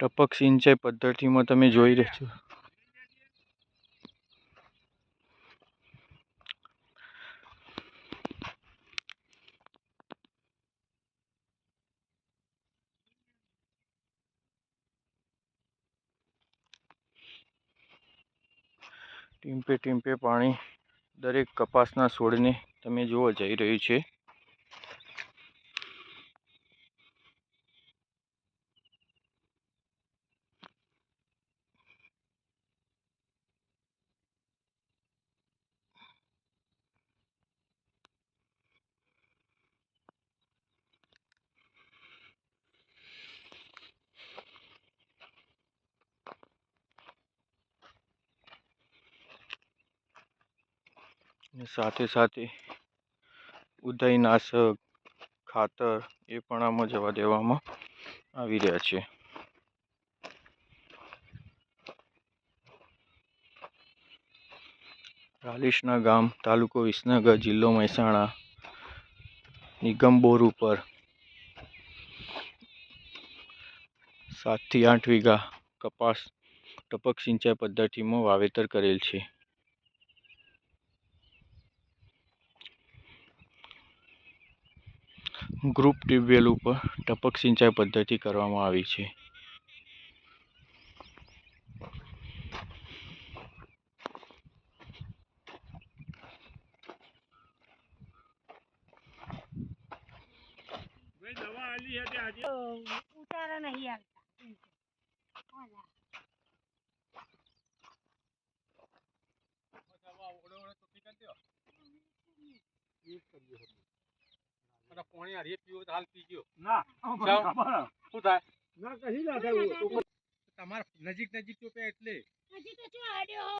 ટપક સિંચાઈ પદ્ધતિમાં તમે જોઈ રહ્યા છો. ટીમ્પે ટીમ્પે પાણી દરેક કપાસના છોડને તમે જોવા જઈ રહ્યું છે. અને સાથે સાથે ઉદયનાશક ખાતર એ પણ આમાં જવા દેવામાં આવી રહ્યા છે. રાલિશના ગામ તાલુકો વિસનગર જિલ્લો મહેસાણા નિગમ બોર ઉપર સાતથી આઠ વીઘા કપાસ ટપક સિંચાઈ પદ્ધતિમાં વાવેતર કરેલ છે. ગ્રુપ ટ્યુબવેલ ઉપર ટપક સિંચાઈ પદ્ધતિ કરવામાં આવી છે. ઉતારા નહીં આવતા. પાણી હારીએ પીવો હાલ પીજો ના શું થાય? ના કહી ના થાય તમારે નજીક નજીક તો એટલે. હજી તો જો આડ્યો